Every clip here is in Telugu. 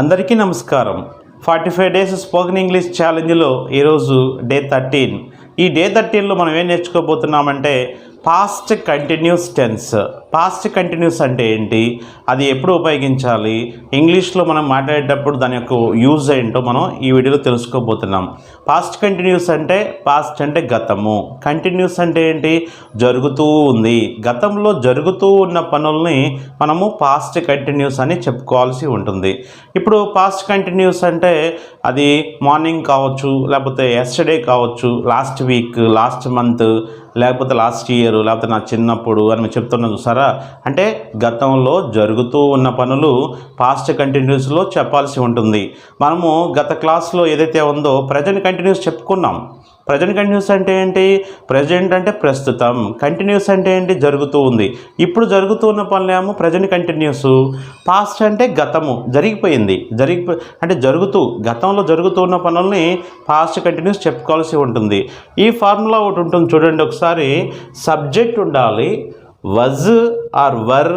అందరికీ నమస్కారం. Forty five days spoken English ఛాలెంజ్లో ఈరోజు డే థర్టీన్. ఈ డే థర్టీన్లో మనం ఏం నేర్చుకోబోతున్నామంటే past continuous tense past continuous అంటే ఏంటి? అది ఎప్పుడు ఉపయోగించాలి? ఇంగ్లీష్లో మనం మాట్లాడేటప్పుడు దాని యొక్క యూజ్ ఏంటో మనం ఈ వీడియోలో తెలుసుకోబోతున్నాం. పాస్ట్ కంటిన్యూస్ అంటే పాస్ట్ అంటే గతము. కంటిన్యూస్ అంటే ఏంటి? జరుగుతూ ఉంది. గతంలో జరుగుతూ ఉన్న పనుల్ని మనము పాస్ట్ కంటిన్యూస్ అని చెప్పుకోవాల్సి ఉంటుంది. ఇప్పుడు పాస్ట్ కంటిన్యూస్ అంటే అది మార్నింగ్ కావచ్చు లేకపోతే ఎస్టర్డే కావచ్చు లాస్ట్ వీక్ లాస్ట్ మంత్ లేకపోతే లాస్ట్ ఇయర్ లేకపోతే నా చిన్నప్పుడు అని మేము చెప్తున్నాం చూసారా? అంటే గతంలో జరుగుతూ ఉన్న పనులు పాస్ట్ కంటిన్యూస్లో చెప్పాల్సి ఉంటుంది. మనము గత క్లాస్లో ఏదైతే ఉందో ప్రజెంట్ కంటిన్యూస్ చెప్పుకున్నాం. ప్రజెంట్ కంటిన్యూస్ అంటే ఏంటి? ప్రజెంట్ అంటే ప్రస్తుతం. కంటిన్యూస్ అంటే ఏంటి? జరుగుతూ ఉంది. ఇప్పుడు జరుగుతూ ఉన్న పనులేమో ప్రజెంట్ కంటిన్యూస్. పాస్ట్ అంటే గతము జరిగిపోయింది. జరిగిపో అంటే జరుగుతూ గతంలో జరుగుతూ ఉన్న పనుల్ని పాస్ట్ కంటిన్యూస్ చెప్పుకోవాల్సి ఉంటుంది. ఈ ఫార్ములా ఒకటి ఉంటుంది చూడండి ఒకసారి. సబ్జెక్ట్ ఉండాలి. Was or were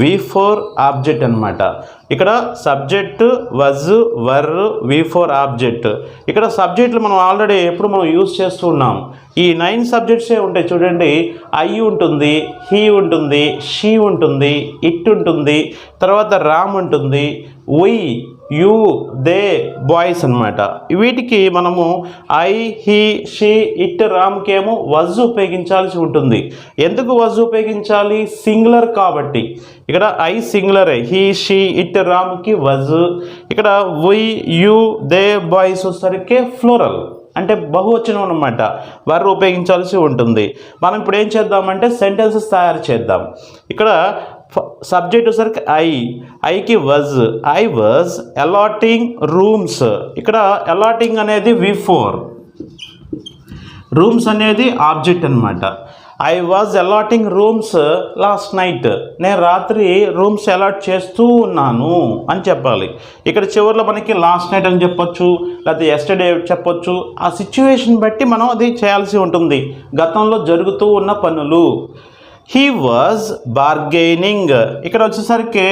V four object అనమాట ఇక్కడ subject was were V four object. ఇక్కడ సబ్జెక్టులు మనం ఆల్రెడీ ఎప్పుడు మనం యూజ్ చేస్తూ ఉన్నాం. ఈ నైన్ సబ్జెక్ట్సే ఉంటాయి చూడండి. ఐ ఉంటుంది హీ ఉంటుంది షీ ఉంటుంది ఇట్ ఉంటుంది తర్వాత రామ్ ఉంటుంది ఉయ్ యూ దే బాయ్స్ అనమాట వీటికి మనము ఐ హీ షీ ఇట్ రామ్కేమో వజ్ ఉపయోగించాల్సి ఉంటుంది. ఎందుకు వజ్ ఉపయోగించాలి? సింగులర్ కాబట్టి. ఇక్కడ ఐ సింగులరే హీ షీ ఇట్ రామ్కి వజ్ ఇక్కడ ఉయ్ యూ దే బాయ్స్ వచ్చేసరికి ఫ్లోరల్ అంటే బహువచనం అనమాట వారు ఉపయోగించాల్సి ఉంటుంది. మనం ఇప్పుడు ఏం చేద్దామంటే సెంటెన్సెస్ తయారు చేద్దాం. ఇక్కడ సబ్జెక్ట్ వచ్చేసరికి ఐ. ఐకి was. I was allotting rooms. ఇక్కడ అలాటింగ్ అనేది వి ఫోర్. రూమ్స్ అనేది ఆబ్జెక్ట్ అనమాట I was allotting rooms last night. నేను రాత్రి రూమ్స్ అలాట్ చేస్తూ ఉన్నాను అని చెప్పాలి. ఇక్కడ చివరిలో మనకి లాస్ట్ నైట్ అని చెప్పొచ్చు లేకపోతే ఎస్టర్డే చెప్పొచ్చు. ఆ సిచ్యువేషన్ బట్టి మనం అది చేయాల్సి ఉంటుంది. గతంలో జరుగుతూ ఉన్న పనులు. హీ వాజ్ బార్గెనింగ్ ఇక్కడ వచ్చేసరికి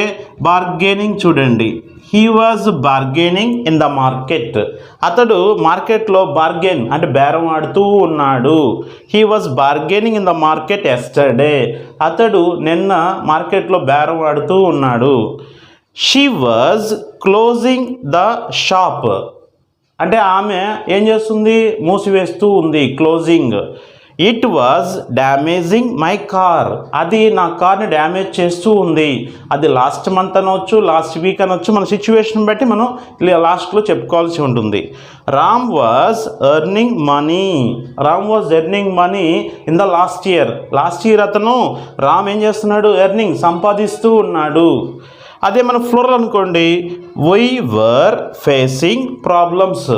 బార్గెనింగ్ చూడండి. He was bargaining in the market అతడు మార్కెట్లో బార్గెన్ అంటే బేరం ఆడుతూ ఉన్నాడు. He was bargaining in the market yesterday అతడు నిన్న మార్కెట్లో బేరం ఆడుతూ ఉన్నాడు. She was closing the shop అంటే ఆమె ఏం చేస్తుంది? మూసివేస్తూ ఉంది closing it was damaging my car అది నా కార్ని డ్యామేజ్ చేస్తూ ఉంది. అది లాస్ట్ మంత్ అనవచ్చు లాస్ట్ వీక్ అనొచ్చు మన సిచ్యువేషన్ బట్టి మనం లాస్ట్లో చెప్పుకోవాల్సి ఉంటుంది. Ram was earning money Ram was earning money in the last year last year అతను రామ్ ఏం చేస్తున్నాడు? ఎర్నింగ్ సంపాదిస్తూ ఉన్నాడు. అదే మన ఫ్లోర్ అనుకోండి. వై వర్ ఫేసింగ్ ప్రాబ్లమ్స్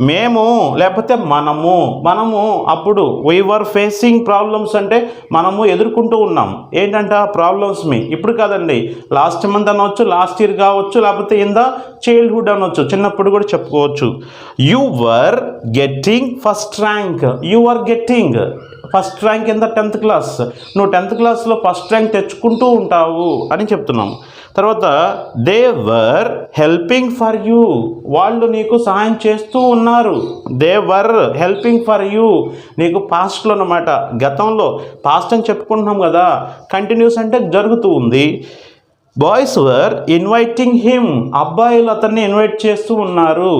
మేము లేకపోతే మనము మనము అప్పుడు వీఆర్ వర్ ఫేసింగ్ ప్రాబ్లమ్స్ అంటే మనము ఎదుర్కొంటూ ఉన్నాం. ఏంటంటే ఆ ప్రాబ్లమ్స్ మీ? ఇప్పుడు కాదండి. లాస్ట్ మంత్ అనవచ్చు లాస్ట్ ఇయర్ కావచ్చు లేకపోతే ఇన్ ద చైల్డ్హుడ్ అనవచ్చు చిన్నప్పుడు కూడా చెప్పుకోవచ్చు. Your getting first rank you are getting first rank in the tenth class నువ్వు టెన్త్ క్లాస్లో ఫస్ట్ ర్యాంక్ తెచ్చుకుంటూ ఉంటావు అని చెప్తున్నాం. తర్వాత they were helping for you వాళ్ళు నీకు సహాయం చేస్తూ ఉన్నారు. They were helping for you నీకు పాస్ట్లో అనమాట గతంలో పాస్ట్ అని చెప్పుకుంటున్నాం కదా కంటిన్యూస్ అంటే జరుగుతూ ఉంది. Boys were inviting him. అబ్బాయిలు అతన్ని ఇన్వైట్ చేస్తూ ఉన్నారు.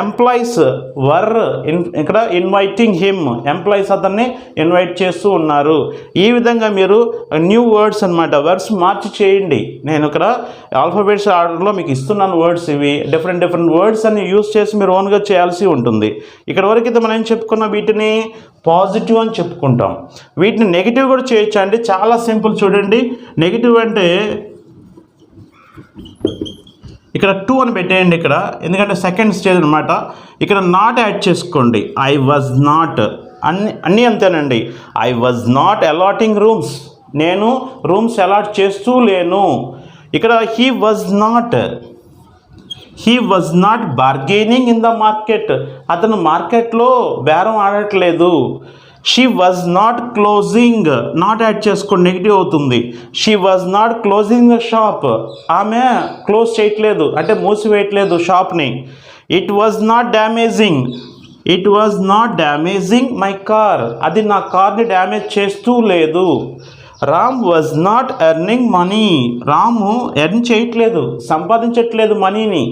ఎంప్లాయీస్ వర్ ఇన్ ఇక్కడ ఇన్వైటింగ్ హిమ్. ఎంప్లాయీస్ అతన్ని ఇన్వైట్ చేస్తూ ఉన్నారు. ఈ విధంగా మీరు న్యూ వర్డ్స్ అనమాట వర్డ్స్ మార్చి చేయండి. నేను ఇక్కడ ఆల్ఫాబెట్స్ ఆర్డర్లో మీకు ఇస్తున్నాను వర్డ్స్ ఇవి. డిఫరెంట్ డిఫరెంట్ వర్డ్స్ అన్ని యూస్ చేసి మీరు ఓన్గా చేయాల్సి ఉంటుంది. ఇక్కడ వరకు అయితే మనం ఏం చెప్పుకున్నాం? వీటిని పాజిటివ్ అని చెప్పుకుంటాం. వీటిని నెగిటివ్ కూడా చేయొచ్చు అండి చాలా సింపుల్ చూడండి. నెగిటివ్ అంటే ఇక్కడ టూ అని పెట్టేయండి ఇక్కడ. ఎందుకంటే సెకండ్ స్టేజ్ అనమాట ఇక్కడ నాట్ యాడ్ చేసుకోండి. ఐ వాజ్ నాట్ అన్ని అన్నీ అంతేనండి. I was not allotting rooms నేను రూమ్స్ అలాట్ చేస్తూ లేను. ఇక్కడ he was not he was not bargaining in the market అతను మార్కెట్లో బేరం ఆడట్లేదు. She was not closing not add చేసుకోండి నెగిటివ్ అవుతుంది. She was not closing the shop ఆమె క్లోజ్ చేయట్లేదు. అంటే మూసివేయట్లేదు షాప్ని it was not damaging it was not damaging my car అది నా కార్ని డ్యామేజ్ చేస్తూ లేదు. Ram was not earning money Ramu earn చేయట్లేదు సంపాదించట్లేదు మనీని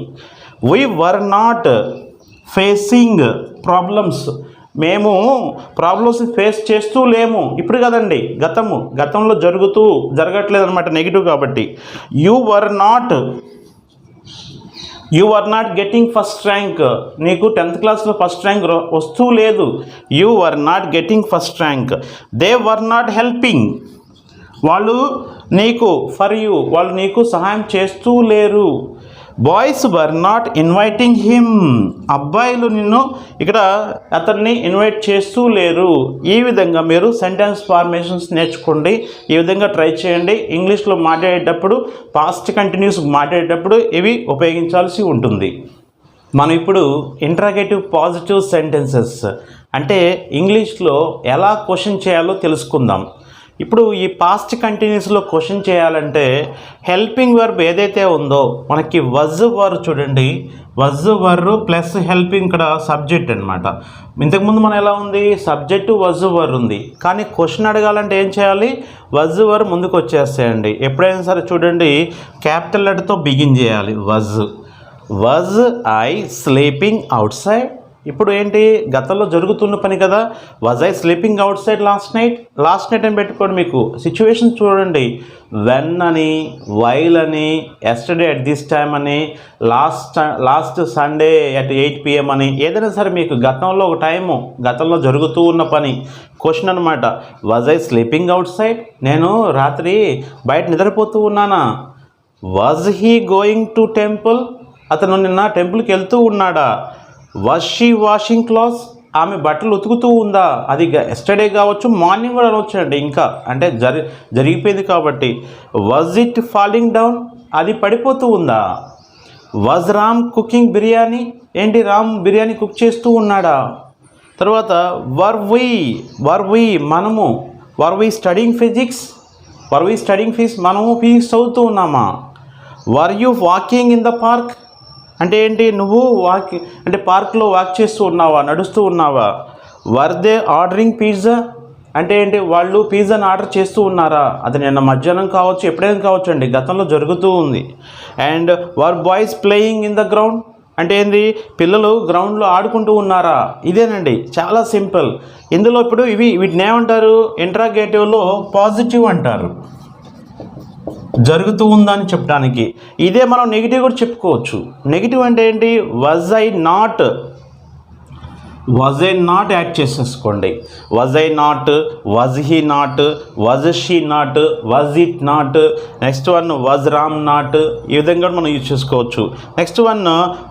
we were not facing problems మేము ప్రాబ్లమ్స్ ఫేస్ చేస్తూ లేము. ఇప్పుడు కదండి గతము గతంలో జరుగుతూ జరగట్లేదు అనమాట నెగిటివ్ కాబట్టి. You were not you are not getting first rank నీకు టెన్త్ క్లాస్లో ఫస్ట్ ర్యాంక్ వస్తూ లేదు. You are not getting first rank they were not helping వాళ్ళు నీకు ఫర్ యూ వాళ్ళు నీకు సహాయం చేస్తూ లేరు. Boys were not inviting him. అబ్బాయిలు నిన్ను ఇక్కడ అతన్ని ఇన్వైట్ చేస్తూ లేరు. ఈ విధంగా మీరు సెంటెన్స్ ఫార్మేషన్స్ నేర్చుకోండి. ఈ విధంగా ట్రై చేయండి. ఇంగ్లీష్లో మాట్లాడేటప్పుడు పాస్ట్ కంటిన్యూస్ మాట్లాడేటప్పుడు ఇవి ఉపయోగించాల్సి ఉంటుంది. మనం ఇప్పుడు ఇంట్రాగేటివ్ పాజిటివ్ సెంటెన్సెస్ అంటే ఇంగ్లీష్లో ఎలా క్వశ్చన్ చేయాలో తెలుసుకుందాం. ఇప్పుడు ఈ పాస్ట్ కంటిన్యూస్లో క్వశ్చన్ చేయాలంటే హెల్పింగ్ వర్బ్ ఏదైతే ఉందో మనకి వజ్ వర్ చూడండి. వజ్ వర్రు ప్లస్ హెల్పింగ్ ఇక్కడ సబ్జెక్ట్ అనమాట ఇంతకుముందు మనం ఎలా ఉంది? సబ్జెక్టు వజ్ వర్ ఉంది. కానీ క్వశ్చన్ అడగాలంటే ఏం చేయాలి? వజ్ వర్ ముందుకు వచ్చేస్తాయండి ఎప్పుడైనా సరే చూడండి క్యాపిటల్ లెటర్తో బిగిన్ చేయాలి. Was was I sleeping outside ఇప్పుడు ఏంటి? గతంలో జరుగుతున్న పని కదా? Was I sleeping outside last night last night అని పెట్టుకోండి మీకు. సిచ్యువేషన్ చూడండి. వెన్ అని వైల్ అని ఎస్టర్డే అట్ దిస్ టైమ్ అని last last Sunday at eight PM అని ఏదైనా సరే మీకు గతంలో ఒక టైము గతంలో జరుగుతూ ఉన్న పని. క్వశ్చన్ అనమాట was I sleeping outside నేను రాత్రి బయట నిద్రపోతూ ఉన్నానా? Was he going to temple అతను నిన్న టెంపుల్కి వెళ్తూ ఉన్నాడా? వాజ్ షీ వాషింగ్ క్లాత్స్ ఆమె బట్టలు ఉతుకుతూ ఉందా? అది ఎస్టర్డే కావచ్చు మార్నింగ్ కూడా అనొచ్చండి ఇంకా అంటే జరి జరిగిపోయింది కాబట్టి. వాజ్ ఇట్ ఫాలింగ్ డౌన్ అది పడిపోతూ ఉందా? Was Ram cooking biryani? ఏంటి రామ్ బిర్యానీ కుక్ చేస్తూ ఉన్నాడా? తర్వాత వర్ వి వర్ వి మనము were we studying physics were we studying physics మనము ఫిజిక్స్ చదువుతూ ఉన్నామా? Were you walking in the park అంటే ఏంటి? నువ్వు వాక్ అంటే పార్క్లో వాక్ చేస్తూ ఉన్నావా? నడుస్తూ ఉన్నావా? Were they ordering pizza? అంటే ఏంటి? వాళ్ళు పిజ్జాని ఆర్డర్ చేస్తూ ఉన్నారా? అది నిన్న మధ్యాహ్నం కావచ్చు ఎప్పుడైనా కావచ్చు అండి. గతంలో జరుగుతూ ఉంది. And were boys playing in the ground? అంటే ఏంది? పిల్లలు గ్రౌండ్లో ఆడుకుంటూ ఉన్నారా? ఇదేనండి. చాలా సింపుల్. ఇందులో ఇప్పుడు ఇవి వీటిని ఏమంటారు? ఇంట్రాగేటివ్లో పాజిటివ్ అంటారు. జరుగుతూ ఉందని చెప్పడానికి. ఇదే మనం నెగిటివ్ కూడా చెప్పుకోవచ్చు. నెగిటివ్ అంటే ఏంటి? Was I not was I not add చేసేసుకోండి. Was I not was he not was she not was it not next one was Ram not ఈ విధంగా మనం యూజ్ చేసుకోవచ్చు. నెక్స్ట్ వన్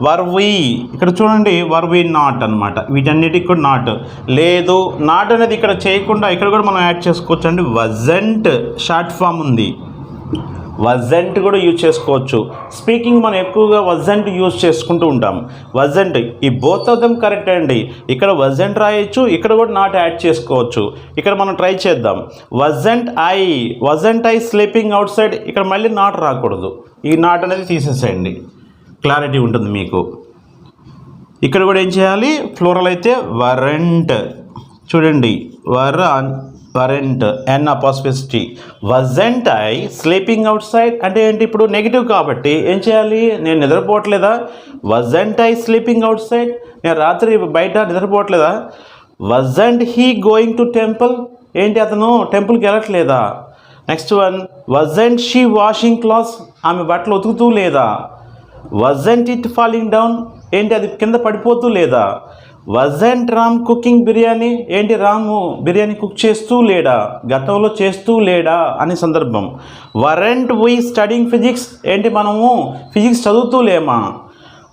వర్ వి ఇక్కడ చూడండి వర్ వి నాట్ అనమాట వీటన్నిటికి కూడా నాట్ లేదు నాట్ అనేది ఇక్కడ చేయకుండా ఇక్కడ కూడా మనం యాడ్ చేసుకోవచ్చు. అండి వజంట్ షార్ట్ ఫామ్ ఉంది. వజెంట్ కూడా యూజ్ చేసుకోవచ్చు. స్పీకింగ్ మనం ఎక్కువగా వజెంట్ యూజ్ చేసుకుంటూ ఉంటాం. వజెంట్ ఈ బోత్ ఆఫ్ దమ్ కరెక్ట్ అండి. ఇక్కడ వజెంట్ రాయొచ్చు ఇక్కడ కూడా నాట్ యాడ్ చేసుకోవచ్చు. ఇక్కడ మనం ట్రై చేద్దాం. Wasn't I wasn't I sleeping outside ఇక్కడ మళ్ళీ నాట్ రాకూడదు. ఈ నాట్ అనేది తీసేసేయండి. క్లారిటీ ఉంటుంది మీకు. ఇక్కడ కూడా ఏం చేయాలి? ఫ్లోరల్ అయితే వరెంట్. చూడండి వర వరెంట్ ఎన్ అపాస్పెసిటీ wasn't I sleeping outside అంటే ఏంటి ఇప్పుడు నెగిటివ్ కాబట్టి ఏం చేయాలి? నేను నిద్రపోవట్లేదా? Wasn't I sleeping outside నేను రాత్రి బయట నిద్రపోవట్లేదా? Wasn't he going to temple ఏంటి అతను? టెంపుల్కి వెళ్ళట్లేదా? Next one wasn't she washing clothes ఆమె బట్టలు ఉతుకుతూ లేదా? వజెంట్ ఇట్ ఫాలింగ్ డౌన్ ఏంటి అది కింద పడిపోతూ లేదా? Wasn't Ram cooking biryani? ఏంటి రాము బిర్యానీ కుక్ చేస్తూ లేడా? గతంలో చేస్తూ లేడా? అనే సందర్భం. వరెంట్ వీ స్టడింగ్ ఫిజిక్స్ ఏంటి మనము ఫిజిక్స్ చదువుతూ లేమా?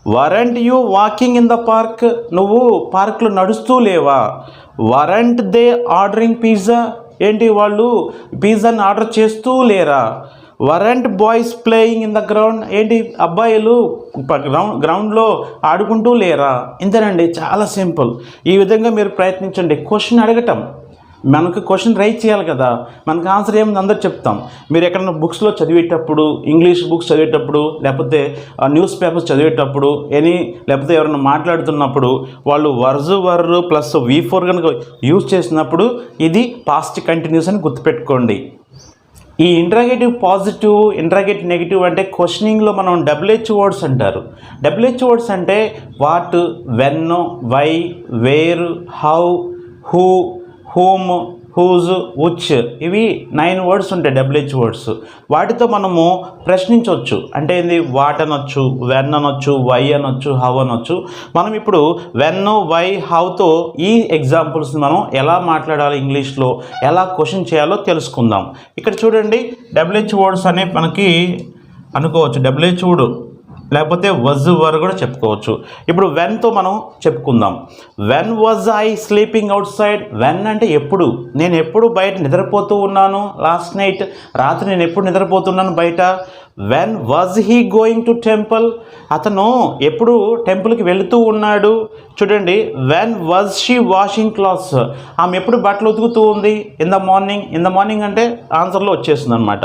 Weren't you walking in the park నువ్వు పార్క్లో నడుస్తూ లేవా? వరెంట్ దే ఆర్డరింగ్ పిజ్జా ఏంటి వాళ్ళు పిజ్జాని ఆర్డర్ చేస్తూ లేరా? Weren't boys playing in the ground. ఏంటి? అబ్బాయిలు గ్రౌండ్ గ్రౌండ్లో ఆడుకుంటూ లేరా? ఇంతేనండి. చాలా సింపుల్. ఈ విధంగా మీరు ప్రయత్నించండి. క్వశ్చన్ అడగటం. మనకు క్వశ్చన్ రైట్ చేయాలి కదా. మనకు ఆన్సర్ ఏముంది అందరు చెప్తాం. మీరు ఎక్కడైనా బుక్స్లో చదివేటప్పుడు ఇంగ్లీష్ బుక్స్ చదివేటప్పుడు లేకపోతే న్యూస్ పేపర్స్ చదివేటప్పుడు ఎనీ లేకపోతే ఎవరైనా మాట్లాడుతున్నప్పుడు వాళ్ళు was were plus V four కనుక యూజ్ చేసినప్పుడు ఇది పాస్ట్ కంటిన్యూస్ అని గుర్తుపెట్టుకోండి. ఈ ఇంట్రాగేటివ్ పాజిటివ్ ఇంట్రాగేటివ్ నెగిటివ్ అంటే క్వశ్చనింగ్లో మనం డబ్ల్యూహెచ్ వర్డ్స్ అంటారు. డబ్ల్యూహెచ్ వర్డ్స్ అంటే what when why where how who whom whose which ఇవి నైన్ వర్డ్స్ ఉంటాయి డబ్ల్యూహెచ్ వర్డ్స్ వాటితో మనము ప్రశ్నించవచ్చు. అంటే ఏంది? వాట్ అనొచ్చు వెన్ అనొచ్చు వై అనొచ్చు హౌ అనొచ్చు. మనం ఇప్పుడు వెన్ వై హౌతో ఈ ఎగ్జాంపుల్స్ని మనం ఎలా మాట్లాడాలి ఇంగ్లీష్లో ఎలా క్వశ్చన్ చేయాలో తెలుసుకుందాం. ఇక్కడ చూడండి డబ్ల్యూహెచ్ వర్డ్స్ అనే మనకి అనుకోవచ్చు. డబ్ల్యూహెచ్ వర్డ్ లేకపోతే వజ్ వర్ కూడా చెప్పుకోవచ్చు. ఇప్పుడు వెన్తో మనం చెప్పుకుందాం. When was I sleeping outside when అంటే ఎప్పుడు? నేను ఎప్పుడు బయట నిద్రపోతూ ఉన్నాను? లాస్ట్ నైట్ రాత్రి నేను ఎప్పుడు నిద్రపోతున్నాను బయట? When was he going to temple అతను ఎప్పుడు టెంపుల్కి వెళుతూ ఉన్నాడు? చూడండి when was she washing clothes ఆమె ఎప్పుడు బట్టలు ఉతుకుతూ ఉంది? In the morning in the morning అంటే ఆన్సర్లో వచ్చేస్తుంది అనమాట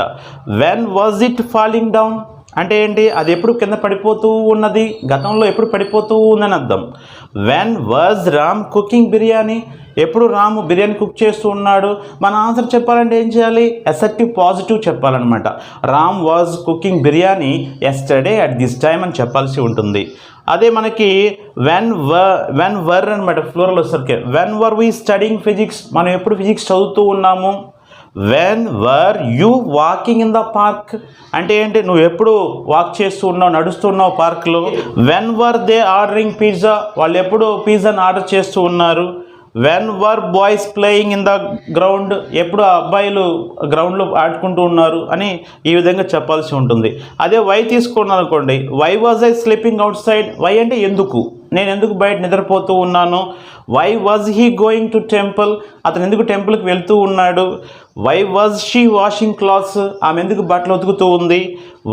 when was it falling down అంటే ఏంటి? అది ఎప్పుడు కింద పడిపోతూ ఉన్నది? గతంలో ఎప్పుడు పడిపోతూ ఉందని అర్థం. When was Ram cooking biryani? ఎప్పుడు రాము బిర్యానీ కుక్ చేస్తూ ఉన్నాడు? మన ఆన్సర్ చెప్పాలంటే ఏం చేయాలి? Assertive positive చెప్పాలన్నమాట. Ram was cooking biryani yesterday at this time అని చెప్పాల్సి ఉంటుంది. అదే మనకి వెన్ వ వెన్ వర్ అనమాట ఫ్లోరల్ వచ్చేసరికి when were we studying physics మనం ఎప్పుడు ఫిజిక్స్ చదువుతూ ఉన్నాము? When were you walking in the park అంటే ఏంటి? నువ్వు ఎప్పుడు వాక్ చేస్తూ ఉన్నావు నడుస్తున్నావు పార్క్లో when were they ordering pizza వాళ్ళు ఎప్పుడు పిజ్జాని ఆర్డర్ చేస్తూ ఉన్నారు? When were boys playing in the ground ఎప్పుడు ఆ అబ్బాయిలు గ్రౌండ్లో ఆడుకుంటూ ఉన్నారు? అని ఈ విధంగా చెప్పాల్సి ఉంటుంది. అదే వై తీసుకున్నాను అనుకోండి. Why was I sleeping outside why అంటే ఎందుకు? నేను ఎందుకు బయట నిద్రపోతూ ఉన్నాను? Why was he going to temple అతను ఎందుకు టెంపుల్కి వెళ్తూ ఉన్నాడు? Why was she washing clothes ఆమె ఎందుకు బట్టలు ఉతుకుతూ ఉంది?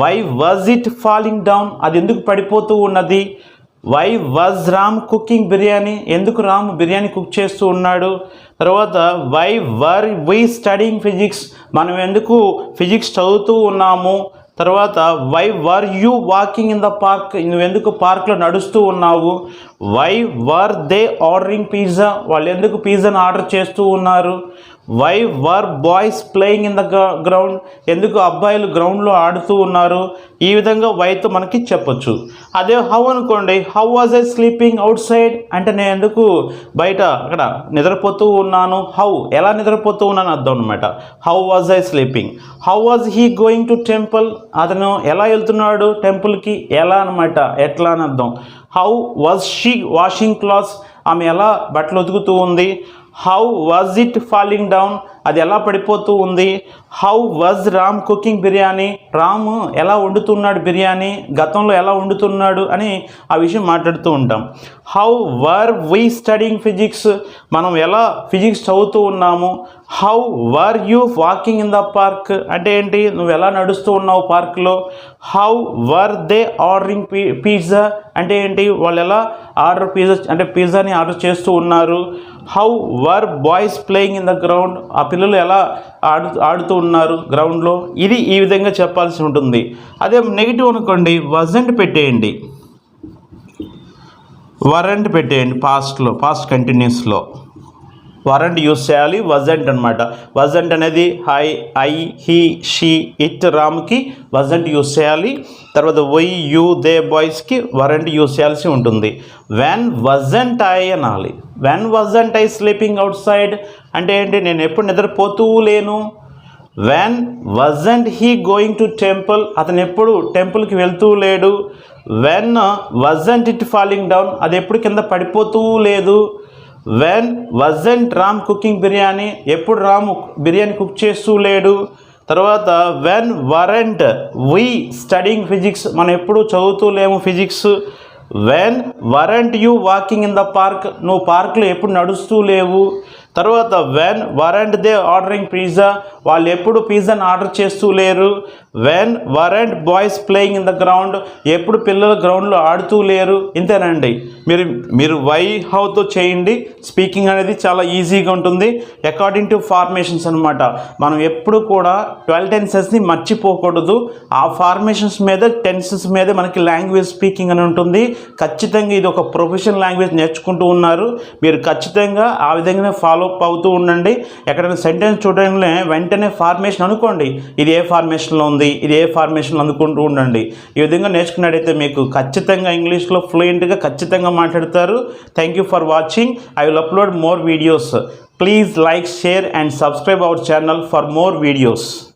Why was it falling down అది ఎందుకు పడిపోతూ ఉన్నది? Why was Ram cooking biryani? ఎందుకు రామ్ బిర్యానీ కుక్ చేస్తూ ఉన్నాడు? తర్వాత why were why studying physics మనం ఎందుకు ఫిజిక్స్ చదువుతూ ఉన్నాము? తర్వాత why were you walking in the park నువ్వు ఎందుకు పార్క్లో నడుస్తూ ఉన్నావు? Why were they ordering pizza వాళ్ళు ఎందుకు పిజ్జాను ఆర్డర్ చేస్తూ ఉన్నారు? Why were boys playing in the ground ఎందుకు అబ్బాయిలు గ్రౌండ్లో ఆడుతూ ఉన్నారు? ఈ విధంగా వైతో మనకి చెప్పొచ్చు. అదే హౌ అనుకోండి. How was I sleeping outside అంటే నేను ఎందుకు బయట అక్కడ నిద్రపోతూ ఉన్నాను? హౌ ఎలా నిద్రపోతూ ఉన్నాను అర్థం అనమాట how was I sleeping how was he going to temple అతను ఎలా వెళ్తున్నాడు టెంపుల్కి? ఎలా అనమాట ఎట్లా అని అర్థం. How was she washing clothes ఆమె ఎలా బట్టలు ఉతుకుతూ ఉంది? How was it falling down అది ఎలా పడిపోతూ ఉంది? How was Ram cooking biryani? Ram ఎలా వండుతున్నాడు బిర్యానీ? గతంలో ఎలా వండుతున్నాడు? అని ఆ విషయం మాట్లాడుతూ ఉంటాం. How were we studying physics మనం ఎలా ఫిజిక్స్ చదువుతూ ఉన్నాము? How were you walking in the park అంటే ఏంటి? నువ్వు ఎలా నడుస్తూ ఉన్నావు పార్క్లో how were they ordering pizza అంటే ఏంటి? వాళ్ళు ఎలా ఆర్డర్ పిజ్జా అంటే పిజ్జాని ఆర్డర్ చేస్తూ ఉన్నారు? How were boys playing in the ground ఆ పిల్లలు ఎలా ఆడు ఆడుతూ ఉన్నారు గ్రౌండ్లో ఇది ఈ విధంగా చెప్పాల్సి ఉంటుంది. అదే నెగిటివ్ అనుకోండి వజంట్ పెట్టేయండి. వరంట్ పెట్టేయండి పాస్ట్లో పాస్ట్ కంటిన్యూస్లో వరంట్ యూస్ చేయాలి వజెంట్ అనమాట వజెంట్ అనేది hi I he she it రామ్కి వజెంట్ యూస్ చేయాలి. తర్వాత వై యూ దే బాయ్స్కి వరంట్ యూస్ చేయాల్సి ఉంటుంది. వెన్ వజెంట్ ఐ అనాలి. When wasn't I sleeping outside అంటే ఏంటి? నేను ఎప్పుడు నిద్రపోతూ లేను. When wasn't he going to temple అతను ఎప్పుడు టెంపుల్కి వెళ్తూ లేడు. When wasn't it falling down అది ఎప్పుడు కింద పడిపోతూ లేదు. When wasn't Ram cooking biryani ఎప్పుడు రాము బిర్యానీ కుక్ చేస్తూ లేడు? తర్వాత when weren't we studying physics మనం ఎప్పుడు చదువుతూ లేము physics when weren't you walking in the park నువ్వు పార్క్లో ఎప్పుడు నడుస్తూ లేవు? తర్వాత when weren't they ordering pizza వాళ్ళు ఎప్పుడు పిజ్జాని ఆర్డర్ చేస్తూ లేరు. When weren't boys playing in the ground ఎప్పుడు పిల్లలు గ్రౌండ్లో ఆడుతూ లేరు. ఇంతేనండి. మీరు మీరు వై హౌతో చేయండి. స్పీకింగ్ అనేది చాలా ఈజీగా ఉంటుంది. అకార్డింగ్ టు ఫార్మేషన్స్ అనమాట మనం ఎప్పుడు కూడా ట్వెల్వ్ టెన్సెస్ని మర్చిపోకూడదు. ఆ ఫార్మేషన్స్ మీద టెన్సెస్ మీద మనకి లాంగ్వేజ్ స్పీకింగ్ అని ఉంటుంది. ఖచ్చితంగా ఇది ఒక ప్రొఫెషనల్ లాంగ్వేజ్ నేర్చుకుంటూ ఉన్నారు. మీరు ఖచ్చితంగా ఆ విధంగానే ఫాలో అప్ అవుతూ ఉండండి. ఎక్కడైనా సెంటెన్స్ చూడడంలో వెంటనే ఫార్మేషన్ అనుకోండి. ఇది ఏ ఫార్మేషన్లో ఉంది? ఇది ఏ ఫార్మేషన్లో అనుకుంటూ ఉండండి. ఈ విధంగా నేర్చుకున్నట్టయితే మీకు ఖచ్చితంగా ఇంగ్లీష్లో ఫ్లూయెంట్గా ఖచ్చితంగా మాట్లాడతారు. Thank you for watching I will upload more videos please like share and subscribe our channel for more videos